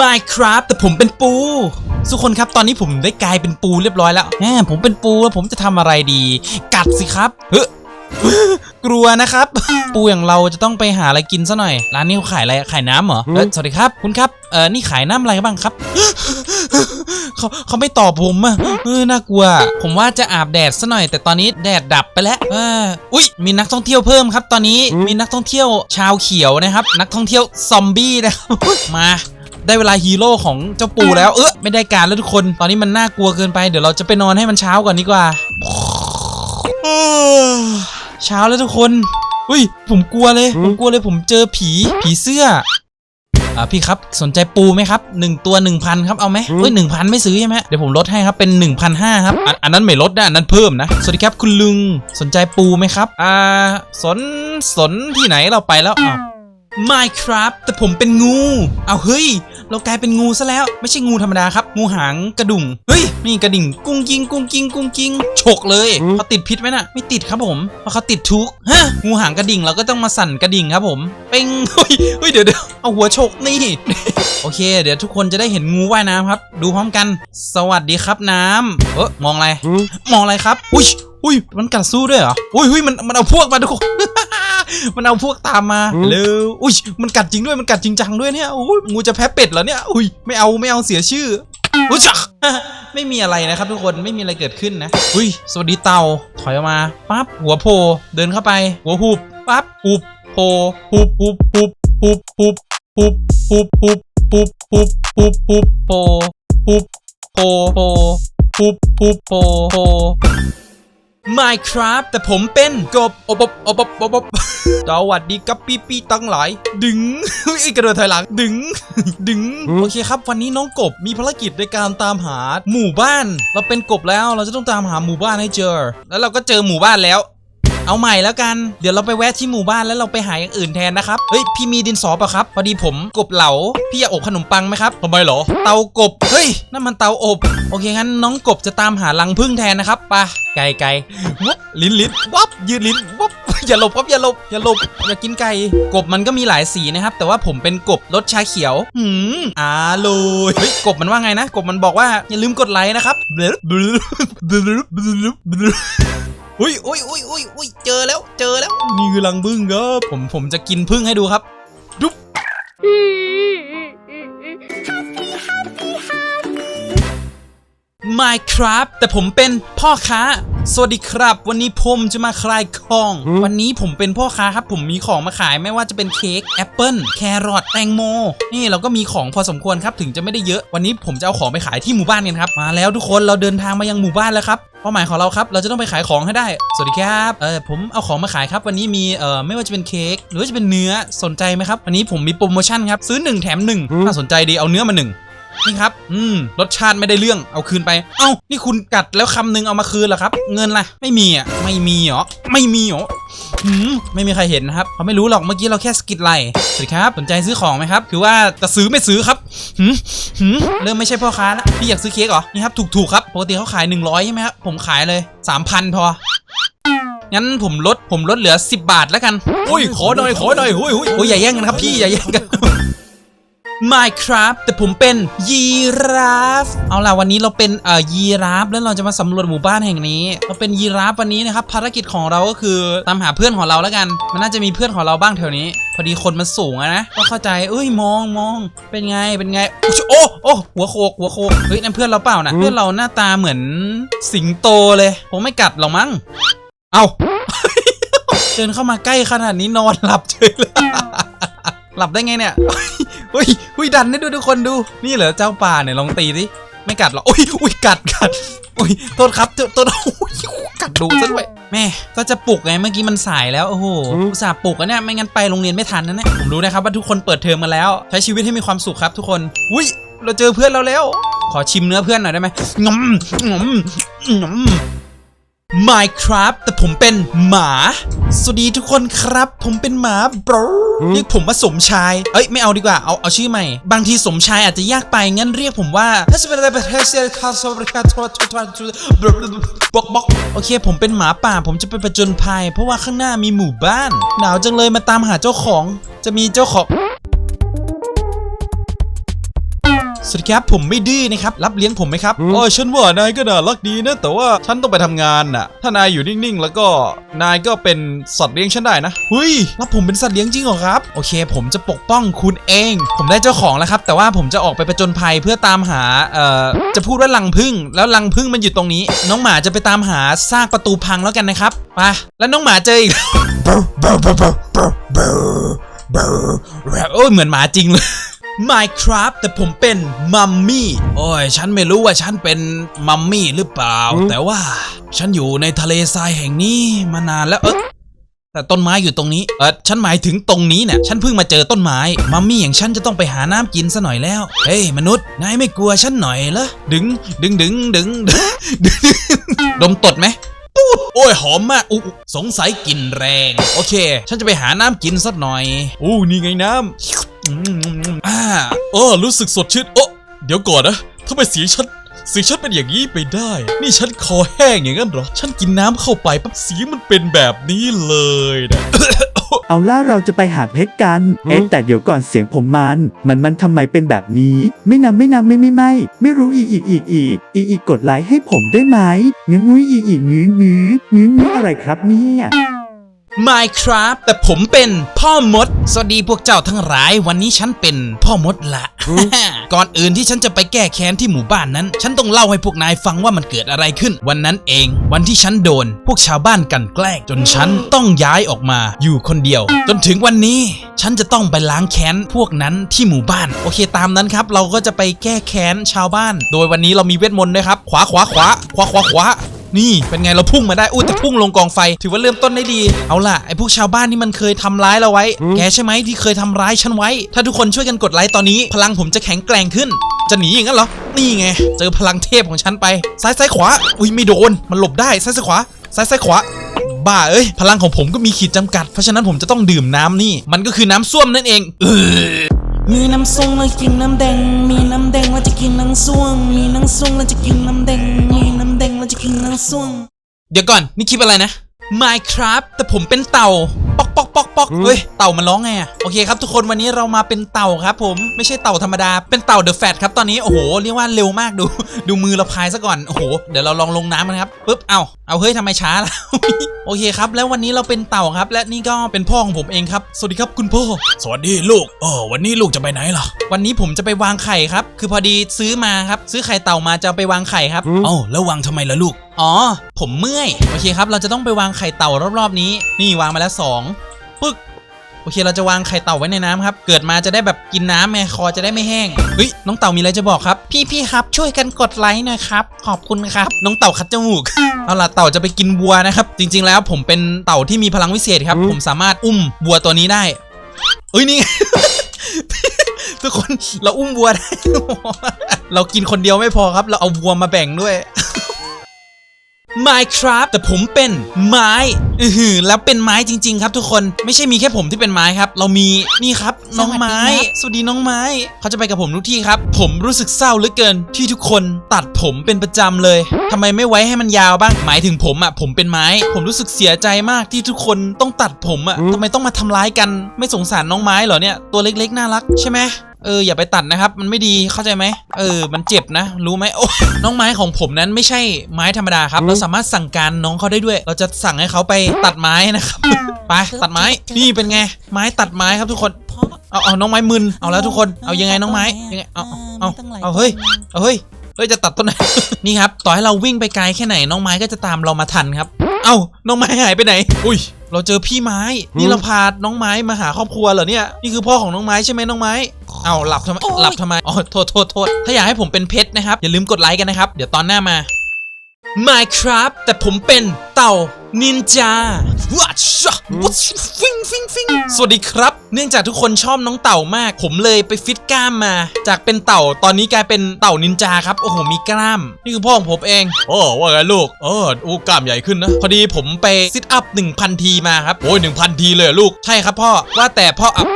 Minecraft แต่ผมเป็นปูทุกคนครับตอนนี้ผมได้กลายเป็นปูเรียบร้อยแล้วแหมผมเป็นปูแล้วผมจะทำอะไรดี กัดสิครับเฮ้ยกลัวนะครับ ปูอย่างเราจะต้องไปหาอะไรกินซะหน่อย ร้านนี้เขาขายอะไรขายน้ำเหรอเอ้ยสวัสดีครับ คุณครับเออนี่ขายน้ำอะไรบ้างครับเขาเขาไม่ตอบผมอะเออน่ากลัว ผมว่าจะอาบแดดซะหน่อย แต่ตอนนี้แดดดับไปแล้วเอออุ้ยมีนักท่องเที่ยวเพิ่มครับ ตอนนี้มีนักท่องเที่ยวชาวเขียวนะครับ นักท่องเที่ยวซอมบี้นะครับมา ได้เวลาฮีโร่ของเจ้าปูแล้ว เออไม่ได้การแล้วทุกคน ตอนนี้มันน่ากลัวเกินไป เดี๋ยวเราจะไปนอนให้มันเช้าก่อนดีกว่าเช้าแล้วทุกคนอุ้ย ผมกลัวเลย ผมกลัวเลย ผมเจอผี ผีเสื้ออ่าพี่ครับสนใจปูไหมครับหนึ่งตัว 1,000 ครับ เอาไหมเฮ้ยหนึ่งพันไม่ซื้อใช่ไหมเดี๋ยวผมลดให้ครับเป็น 1,500ครับอันอันนั้นไม่ลดนะอันนั้นเพิ่มนะ สวัสดีครับคุณลุงสนใจปูไหมครับ อ่า สนสนที่ไหนเราไปแล้วอ้าว Minecraft แต่ผมเป็นงู เอาเฮ้ย เรากลายเป็นงูซะแล้วไม่ใช่งูธรรมดาครับ งูหางกระดุ่งเฮ้ยนี่กระดิ่งกุ้งกิ้งกุ้งกิ้งกุ้งกิ้งฉกเลยเขาติดพิษไหมน่ะ ไม่ติดครับผมเพราะเขาติดทุกข์ฮะงูหางกระดิ่งเราก็ต้องมาสั่นกระดิ่งครับผมเป้งเฮ้ยเฮ้ยเดี๋ยวเดี๋ยวเอาหัวฉกนี่โอเค เดี๋ยวทุกคนจะได้เห็นงูว่ายน้ำครับ ดูพร้อมกัน สวัสดีครับน้ำเออมองอะไรมองอะไรครับอุ้ย อุ้ยมันกัดสู้ด้วยเหรออุ้ยอุ้ยมันมันเอาพวกมาทุกคนมันเอาพวกตามมาเร็วอุ้ยมันกัดจริงด้วยมันกัดจริงจังด้วยเนี่ยอุ้ยงูจะแพ้เป็ดเหรอเนี่ยอุ้ยไม่เอาไม่เอาเสียชื่ออุ้ยจักไม่มีอะไรนะครับทุกคนไม่มีอะไรเกิดขึ้นนะอุ้ยสวัสดีเต่าถอยออกมาปั๊บหัวโผล่เดินเข้าไป หัวหุบปั๊บหุบโผล่หุบหุบหุบหุบหุบหุบหุบหุบหุบหุบหุบหุบโผล่หุบโผล่โผล่หุบหุบโผล่โผล่ Minecraft แต่ผมเป็นกบอบอบอบอบอบอบสวัสดีกับปีปีตั้งหลาย ดึงเฮ้ยกระโดดถอยหลัง ดึง ดึง โอเคครับ วันนี้น้องกบมีภารกิจในการตามหาหมู่บ้าน เราเป็นกบแล้วเราจะต้องตามหาหมู่บ้านให้เจอ แล้วเราก็เจอหมู่บ้านแล้ว เอาใหม่แล้วกัน เดี๋ยวเราไปแวะที่หมู่บ้านแล้วเราไปหาอย่างอื่นแทนนะครับ เฮ้ย พี่มีดินสอป่ะครับ พอดีผมกบเหลา พี่อยากอบขนมปังไหมครับทำไมเหรอ เตากบ เฮ้ย นั่นมันเตาอบ โอเคงั้นน้องกบจะตามหารังพึ่งแทนนะครับไปะไก่ไก่วับลิ้นลิ้นวับยืดลิ้นวับอย่าหลบครับอย่าหลบอย่าหลบอย่ากินไก่ กบมันก็มีหลายสีนะครับ แต่ว่าผมเป็นกบรสชาเขียว หืมอร่อยเฮ้ยกบมันว่าไงนะ กบมันบอกว่าอย่าลืมกดไลค์นะครับ อุ้ยอุ้ยอุ้ยอุ้ยอุ้ยเจอแล้ว เจอแล้ว นี่คือรังพึ่งครับ ผม ผมจะกินพึ่งให้ดูครับ ดุ๊บ Minecraft แต่ผมเป็นพ่อค้า สวัสดีครับ วันนี้ผมจะมาคลายของ วันนี้ผมเป็นพ่อค้าครับ ผมมีของมาขายไม่ว่าจะเป็นเค้กแอปเปิลแครอทแตงโม นี่เราก็มีของพอสมควรครับถึงจะไม่ได้เยอะ วันนี้ผมจะเอาของไปขายที่หมู่บ้านกันครับ มาแล้วทุกคนเราเดินทางมายังหมู่บ้านแล้วครับเป้าหมายของเราครับ เราจะต้องไปขายของให้ได้ สวัสดีครับ เออผมเอาของมาขายครับ วันนี้มี เอ่อ ไม่ว่าจะเป็นเค้ก หรือว่าจะเป็นเนื้อ สนใจไหมครับ วันนี้ผมมีโปรโมชั่นครับ ซื้อหนึ่งแถมหนึ่งน่าสนใจดี เอาเนื้อมาห นี่ครับ อืม รสชาติไม่ได้เรื่อง เอาคืนไป เอ้า นี่คุณกัดแล้วคำหนึงเอามาคืนเหรอครับ เงินล่ะ ไม่มีอะ ไม่มีเหรอ ไม่มีเหรอหืม ไม่มีใครเห็นนะครับเขาไม่รู้หรอก เมื่อกี้เราแค่สกิดไหลสวัสดีครับ สนใจซื้อของไหมครับ คือว่าจะซื้อไม่ซื้อครับหืมหืมเริ่มไม่ใช่พ่อค้าแล้ว พี่อยากซื้อเค้กเหรอ นี่ครับถูกๆครับ ปกติเขาขาย 100ใช่ไหมครับ ผมขายเลย 3,000 พองั้นผมลดผมลดเหลือ 10 บาทแล้วกัน อุ้ย ขอหน่อย ขอหน่อย อุ้ยอุ้ยอุ้ยอย่าแย่งกันครับพี่ อย่าแย่งกัน Minecraft แต่ผมเป็นยีราฟ เอาล่ะวันนี้เราเป็นเอ่อยีราฟแล้วเราจะมาสำรวจหมู่บ้านแห่งนี้ เราเป็นยีราฟวันนี้นะครับภารกิจของเราก็คือตามหาเพื่อนของเราแล้วกัน มันน่าจะมีเพื่อนของเราบ้างแถวนี้ พอดีคนมันสูงอะนะก็เข้าใจเอ้ยมองมองเป็นไงเป็นไงอุ๊ยโอ้โอ้หัวโคกหัวโคกเฮ้ยนั่นเพื่อนเราเปล่านะเพื่อนเราหน้าตาเหมือนสิงโตเลยผมไม่กัดหรอกมั้งเอาเดินเข้ามาใกล้ขนาดนี้นอนหลับเฉยเลยหลับได้ไงเนี่ย เฮ้ยอุ้ยดันได้ด้วยทุกคนดู นี่เหรอเจ้าป่าเนี่ยลองตีสิไม่กัดหรออุ้ยอุ้ยกัดกัดอุ้ยโทษครับโทษโทษโอ้ยกัดดูซะด้วยแม่ก็จะปลุกไงเมื่อกี้มันสายแล้วโอ้โหอุตส่าห์ปลุกอะเนี่ยไม่งั้นไปโรงเรียนไม่ทันนะเนี่ยผมรู้นะครับว่าทุกคนเปิดเทอมมาแล้ว ใช้ชีวิตให้มีความสุขครับทุกคนอุ้ยเราเจอเพื่อนเราแล้ว ขอชิมเนื้อเพื่อนหน่อยได้ไหมงอมงอมงอม Minecraft แต่ผมเป็นหมา สวัสดีทุกคนครับ ผมเป็นหมาบร เรียกผมว่าสมชาย เอ้ยไม่เอาดีกว่า เอาเอาชื่อใหม่ บางทีสมชายอาจจะยากไป งั้นเรียกผมว่าบอกบอกโอเค ผมเป็นหมาป่า ผมจะไปประจนภัย เพราะว่าข้างหน้ามีหมู่บ้าน หนาวจังเลยมาตามหาเจ้าของ จะมีเจ้าของ สวัสดีครับผมไม่ดื้อนะครับ รับเลี้ยงผมไหมครับโอ้ยฉันว่านายก็น่ารักดีนะแต่ว่าฉันต้องไปทำงานน่ะ ถ้านายอยู่นิ่งๆ แล้วก็นายก็เป็นสัตว์เลี้ยงฉันได้นะเฮ้ยรับผมเป็นสัตว์เลี้ยงจริงเหรอครับโอเค ผมจะปกป้องคุณเอง ผมได้เจ้าของแล้วครับ แต่ว่าผมจะออกไปประจนภัยเพื่อตามหาเอ่อจะพูดว่ารังพึ่ง แล้วรังพึ่งมันอยู่ตรงนี้ น้องหมาจะไปตามหาซากประตูพังแล้วกันนะครับไปแล้วน้องหมาเจออีกโอ้ยเหมือนหมาจริงเลย Minecraft แต่ผมเป็นมัมมี่โอ้ย ฉันไม่รู้ว่าฉันเป็นมัมมี่หรือเปล่า แต่ว่า ฉันอยู่ในทะเลทรายแห่งนี้มานานแล้วเออแต่ต้นไม้อยู่ตรงนี้ เออฉันหมายถึงตรงนี้เนี่ย ฉันเพิ่งมาเจอต้นไม้ มัมมี่อย่างฉันจะต้องไปหาน้ำกินซะหน่อยแล้ว เฮ้ยมนุษย์ นายไม่กลัวฉันหน่อยเหรอ ดึง ดึงดึงดึงดึงดึงดมตดไหมปูดโอ้ยหอมมากอู้สงสัยกลิ่นแรง โอเค ฉันจะไปหาน้ำกินสักหน่อยโอ้นี่ไงน้อืม อ่าำเออรู้สึกสดชื่นโอ้เดี๋ยวก่อนนะทำไมเสียงฉันเสียงฉันเป็นอย่างนี้ไปได้ นี่ฉันคอแห้งอย่างนั้นเหรอ ฉันกินน้ำเข้าไปปั๊บเสียงมันเป็นแบบนี้เลยนะ เอาล่ะเราจะไปหาเพชรกัน เอ๊ะแต่เดี๋ยวก่อนเสียงผมมัน มันมันทำไมเป็นแบบนี้ ไม่นำไม่นำไม่ไม่ไม่ ไม่รู้อีอีอีอีอีอีกดไลค์ให้ผมได้ไหมงึ้งงุ้ยอีอีงื้องื้องื้องื้ออะไรครับเนี่ย Minecraft แต่ผมเป็นพ่อมด สวัสดีพวกเจ้าทั้งหลาย วันนี้ฉันเป็นพ่อมดละ ก่อนอื่นที่ฉันจะไปแก้แค้นที่หมู่บ้านนั้น ฉันต้องเล่าให้พวกนายฟังว่ามันเกิดอะไรขึ้น วันนั้นเอง วันที่ฉันโดน พวกชาวบ้านกลันแกล้งจนฉันต้องย้ายออกมาอยู่คนเดียว จนถึงวันนี้ ฉันจะต้องไปล้างแค้นพวกนั้นที่หมู่บ้าน โอเคตามนั้นครับ เราก็จะไปแก้แค้นชาวบ้าน โดยวันนี้เรามีเวทมนต์ด้วยครับ ขวาขวาขวาขวาขวาขวา นี่เป็นไงเราพุ่งมาได้อุ้ยแต่พุ่งลงกองไฟ ถือว่าเริ่มต้นได้ดี เอาล่ะไอ้พวกชาวบ้านที่มันเคยทำร้ายเราไว้ แกใช่ไหมที่เคยทำร้ายฉันไว้ ถ้าทุกคนช่วยกันกดไลค์ตอนนี้ พลังผมจะแข็งแกร่งขึ้น จะหนีอย่างนั้นเหรอ นี่ไง เจอพลังเทพของฉันไป ซ้ายซ้ายขวา อุ้ยไม่โดน มันหลบได้ ซ้ายซ้ายขวา ซ้ายซ้ายขวาบ้าเอ้ย พลังของผมก็มีขีดจำกัด เพราะฉะนั้นผมจะต้องดื่มน้ำนี่ มันก็คือน้ำส้วมนั่นเองเออมีน้ำส้มแล้วกินน้ำแดง มีน้ำแดงแล้วจะกินน้ำส้วม มีน้ำส้มแล้วจะกินน้ำแดง เดี๋ยวก่อน นี่คลิปอะไรนะ Minecraft แต่ผมเป็นเต่าปอกปอกปอกปอกเฮ้ย เต่ามันร้องไงอะโอเคครับทุกคนวันนี้เรามาเป็นเต่าครับผมไม่ใช่เต่าธรรมดา เป็นเต่าเดอะแฟตครับตอนนี้ โอ้โห เรียกว่าเร็วมากดู ดูมือเราพายซะก่อน โอ้โห เดี๋ยวเราลองลงน้ำกันครับ ปึ๊บ เอา เอาเฮ้ยทำไมช้าล่ะโอเคครับ แล้ววันนี้เราเป็นเต่าครับ และนี่ก็เป็นพ่อของผมเองครับ สวัสดีครับคุณพ่อ สวัสดีลูกเออวันนี้ลูกจะไปไหนล่ะ วันนี้ผมจะไปวางไข่ครับ คือพอดีซื้อมาครับ ซื้อไข่เต่ามาจะเอาไปวางไข่ครับ เอ้าแล้ววางทำไมล่ะลูก อ๋อ ผมเมื่อย โอเคครับ เราจะต้องไปวางไข่เต่ารอบๆนี้ นี่วางมาแล้วสองปึ๊ก โอเคเราจะวางไข่เต่าไว้ในน้ำครับ เกิดมาจะได้แบบกินน้ำไงคอจะได้ไม่แห้งเฮ้ยน้องเต่ามีอะไรจะบอกครับ พี่ๆครับ ช่วยกันกดไลค์หน่อยครับ ขอบคุณครับ น้องเต่าคัดจมูกเอาล่ะเต่าจะไปกินวัวนะครับ จริง ๆ แล้วผมเป็นเต่าที่มีพลังวิเศษครับ ผมสามารถอุ้มวัวตัวนี้ได้เอ้ยนี่ทุกคนเราอุ้มวัวได้ เรากินคนเดียวไม่พอครับ เราเอาวัวมาแบ่งด้วย Minecraft แต่ผมเป็นไม้อือหือแล้วเป็นไม้จริง ๆ ครับทุกคนไม่ใช่มีแค่ผมที่เป็นไม้ครับ เรามีนี่ครับน้องไม้ สวัสดีน้องไม้เขาจะไปกับผมทุกที่ครับ ผมรู้สึกเศร้าเหลือเกิน ที่ทุกคนตัดผมเป็นประจำเลยทำไมไม่ไว้ให้มันยาวบ้างหมายถึงผมอะผมเป็นไม้ ผมรู้สึกเสียใจมากที่ทุกคนต้องตัดผมอะทำไมต้องมาทำร้ายกัน ไม่สงสารน้องไม้เหรอเนี่ยตัวเล็กๆน่ารักใช่ไหม เอออย่าไปตัดนะครับ มันไม่ดีเข้าใจไหมเออ มันเจ็บนะ รู้ไหมโอ้น้องไม้ของผมนั้นไม่ใช่ไม้ธรรมดาครับ เราสามารถสั่งการน้องเขาได้ด้วย เราจะสั่งให้เขาไปตัดไม้นะครับ ไปตัดไม้ นี่เป็นไง ไม้ตัดไม้ครับทุกคนเอาเอาน้องไม้มึนเอาแล้วทุกคนเอายังไงน้องไม้ยังไงเอาเอาเอาเอาเฮ้ยเอาเฮ้ยเฮ้ยจะตัดต้นไหนนี่ครับ ต่อให้เราวิ่งไปไกลแค่ไหนน้องไม้ก็จะตามเรามาทันครับ เอ้าน้องไม้หายไปไหน อุ้ยเราเจอพี่ไม้ นี่เราพาน้องไม้มาหาครอบครัวเหรอเนี่ย นี่คือพ่อของน้องไม้ใช่ไหมน้องไม้ เอาหลับทำไมโอ๊ยหลับทำไมอ๋อโทษโทษโทษถ้าอยากให้ผมเป็นเพชรนะครับ อย่าลืมกดไลค์กันนะครับ เดี๋ยวตอนหน้ามา Minecraft แต่ผมเป็นเต่านินจาวัชวัชฟิงฟิงฟิงสวัสดีครับ เนื่องจากทุกคนชอบน้องเต่ามาก ผมเลยไปฟิตกล้ามมา จากเป็นเต่าตอนนี้กลายเป็นเต่านินจาครับ โอ้โห มีกล้าม นี่คือพ่อของผมเองโอ้ว่าไงลูก เอออู้กล้ามใหญ่ขึ้นนะ พอดีผมไปซิทอัพ 1,000 ทีมาครับ โอ้ยหนึ่งพันทีเลยเหรอลูก ใช่ครับพ่อ ว่าแต่พ่ออัพ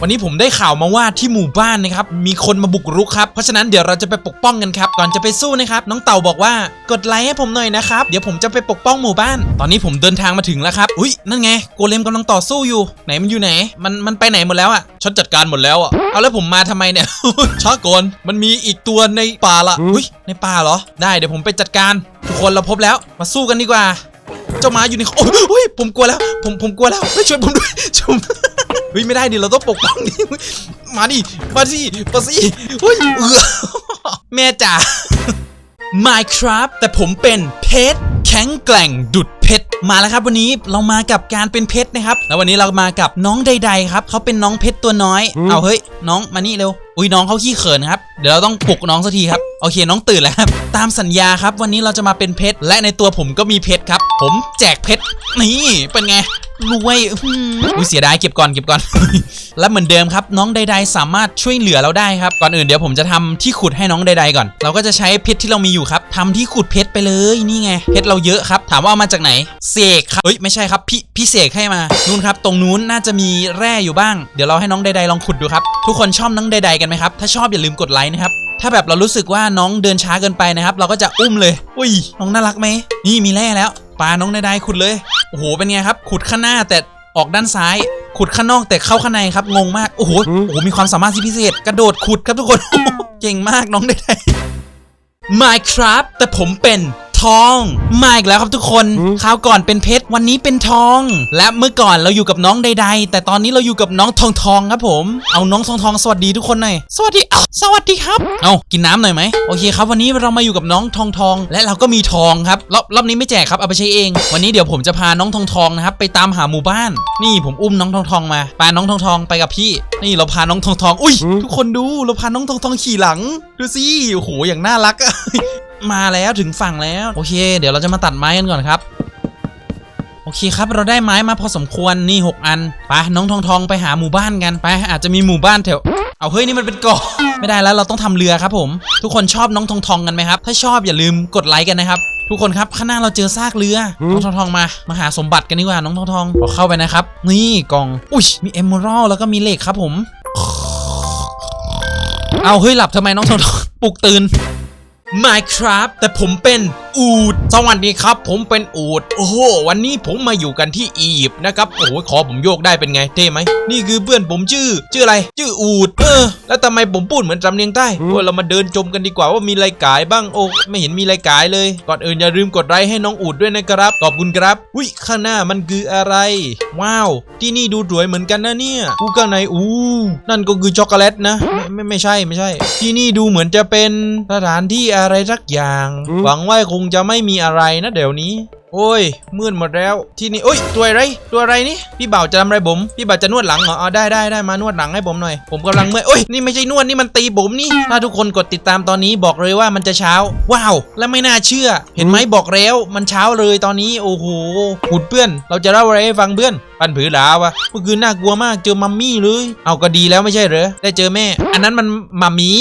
วันนี้ผมได้ข่าวมาว่าที่หมู่บ้านนะครับมีคนมาบุกรุกครับเพราะฉะนั้นเดี๋ยวเราจะไปปกป้องกันครับก่อนจะไปสู้นะครับน้องเต่าบอกว่ากดไลค์ให้ผมหน่อยนะครับเดี๋ยวผมจะไปปกป้องหมู่บ้าน ตอนนี้ผมเดินทางมาถึงแล้วครับอุ้ยนั่นไงโกเลมกำลังต่อสู้อยู่ ไหนมันอยู่ไหน มันมันไปไหนหมดแล้วอะฉันจัดการหมดแล้วอะเอาแล้วผมมาทำไมเนี่ยช้าก่อนมันมีอีกตัวในป่าละอุ้ยในป่าเหรอ ได้เดี๋ยวผมไปจัดการทุกคนเราพบแล้วมาสู้กันดีกว่า เจ้าหมาอยู่ในโอ้ยเฮ้ยผมกลัวแล้ว ผมผมกลัวแล้วไม่ช่วยผมด้วยช่วยผม เฮ้ยไม่ได้ดิเราต้องปกป้องดิมาดิมาสิมาสิเฮ้ยเอื้อแม่จ๋า Minecraft แต่ผมเป็นเพชรแข็งแกร่งดุดเพชรมาแล้วครับวันนี้เรามากับการเป็นเพชรนะครับ แล้ววันนี้เรามากับน้องใด ๆ ครับเขาเป็นน้องเพชรตัวน้อย เอาเฮ้ย น้องมานี่เร็วอุ้ยน้องเขาขี้เขินครับ เดี๋ยวเราต้องปลุกน้องสักทีครับโอเคน้องตื่นแล้วครับ ตามสัญญาครับ วันนี้เราจะมาเป็นเพชรและในตัวผมก็มีเพชรครับ ผมแจกเพชรนี่เป็นไง รวยอุ้ยเสียดายเก็บก่อนเก็บก่อน และเหมือนเดิมครับ น้องใด ๆ สามารถช่วยเหลือเราได้ครับ ก่อนอื่นเดี๋ยวผมจะทำที่ขุดให้น้องใด ๆ ก่อน เราก็จะใช้เพชรที่เรามีอยู่ครับทำที่ขุดเพชรไปเลยนี่ไง เพชรเราเยอะครับ ถามว่าเอามาจากไหน เสกครับเอ้ยไม่ใช่ครับพี่พี่เสกให้มานู่นครับ ตรงนู้นน่าจะมีแร่อยู่บ้าง เดี๋ยวเราให้น้องใดๆลองขุดดูครับ ทุกคนชอบน้องใดๆกันไหมครับ ถ้าชอบอย่าลืมกดไลค์นะครับถ้าแบบเรารู้สึกว่าน้องเดินช้าเกินไปนะครับ เราก็จะอุ้มเลย อุ้ย น้องน่ารักไหม นี่มีแร่แล้ว ปลาน้องใดๆขุดเลย โอ้โห เป็นไงครับ ขุดข้างหน้าแต่ออกด้านซ้าย ขุดข้างนอกแต่เข้าข้างในครับ งงมาก โอ้โห โอ้โห มีความสามารถที่พิเศษ กระโดดขุดครับทุกคน เก่งมากน้องได้ๆ Minecraft แต่ผมเป็น ทอง มาอีกแล้วครับทุกคนคราวก่อนเป็นเพชรวันนี้เป็นทอง และเมื่อก่อนเราอยู่กับน้องใด ๆ แต่ตอนนี้เราอยู่กับน้องทองทองครับผม เอาน้องทองทองสวัสดีทุกคนหน่อยสวัสดีอ้าวสวัสดีครับ เอากินน้ำหน่อยไหมโอเคครับ วันนี้เรามาอยู่กับน้องทองทอง และเราก็มีทองครับรอบรอบนี้ไม่แจกครับเอาไปใช้เอง วันนี้เดี๋ยวผมจะพาน้องทองทองนะครับไปตามหาหมู่บ้าน นี่ผมอุ้มน้องทองทองมาพาน้องทองทองไปกับพี่ นี่เราพาน้องทองทอง อุ้ยทุกคนดูเราพาน้องทองทองขี่หลัง ดูสิโอ้โหอย่างน่ารักอะ มาแล้วถึงฝั่งแล้ว โอเค เดี๋ยวเราจะมาตัดไม้กันก่อนครับ โอเคครับเราได้ไม้มาพอสมควรนี่ 6 อันไปน้องทองทองไปหาหมู่บ้านกันไปอาจจะมีหมู่บ้านแถวเอาเฮ้ยนี่มันเป็นเกาะไม่ได้แล้วเราต้องทำเรือครับผม ทุกคนชอบน้องทองทองกันไหมครับ ถ้าชอบอย่าลืมกดไลค์กันนะครับทุกคนครับข้างหน้าเราเจอซากเรือน้องทองทองมามาหาสมบัติกันดีกว่าน้องทองทองขอเข้าไปนะครับ นี่กล่องอุ้ยมีเอมเมอรัลแล้วก็มีเหล็กครับผม เอาเฮ้ยหลับทำไมน้องทองทองปลุกตื่น Minecraft แต่ผมเป็น อูด สวัสดีครับ ผมเป็นอูด โอ้โห วันนี้ผมมาอยู่กันที่อียิปต์นะครับ โอ้โหขอผมโยกได้เป็นไง เท่ไหม นี่คือเพื่อนผมชื่อ ชื่ออะไร ชื่ออูด เออ แล้วทำไมผมพูดเหมือนสำเนียงใต้โอ้ยเรามาเดินชมกันดีกว่าว่ามีอะไรขายบ้าง โอ้ ไม่เห็นมีอะไรขายเลย ก่อนอื่นอย่าลืมกดไลค์ให้น้องอูดด้วยนะครับ ขอบคุณครับอุ้ยข้างหน้ามันคืออะไร ว้าว ที่นี่ดูสวยเหมือนกันนะเนี่ยอู้ข้างในอู้ นั่นก็คือช็อกโกแลตนะ ไม่ไม่ไม่ใช่ไม่ใช่ ที่นี่ดูเหมือนจะเป็นสถานที่อะไรสักอย่าง หวังว่าคงจะไม่มีอะไรนะเดี๋ยวนี้ โอ้ย มืดหมดแล้ว ที่นี่โอ้ย ตัวอะไร ตัวอะไรนี่ พี่บ่าวจะทำอะไรผม พี่บ่าวจะนวดหลังเหรออ๋อได้ได้ได้มานวดหลังให้ผมหน่อย ผมกำลังเมื่อยโอ้ย นี่ไม่ใช่นวดนี่มันตีผมนี่ ถ้าทุกคนกดติดตามตอนนี้บอกเลยว่ามันจะเช้า ว้าว และไม่น่าเชื่อ เห็นไหมบอกแล้ว มันเช้าเลยตอนนี้ โอ้โหหุดเพื่อน เราจะเล่าอะไรให้ฟังเพื่อนปันผือหลาวะเมื่อคืนน่ากลัวมาก เจอมัมมี่เลย เอาก็ดีแล้วไม่ใช่เหรอ ได้เจอแม่ อันนั้นมันมัมมี่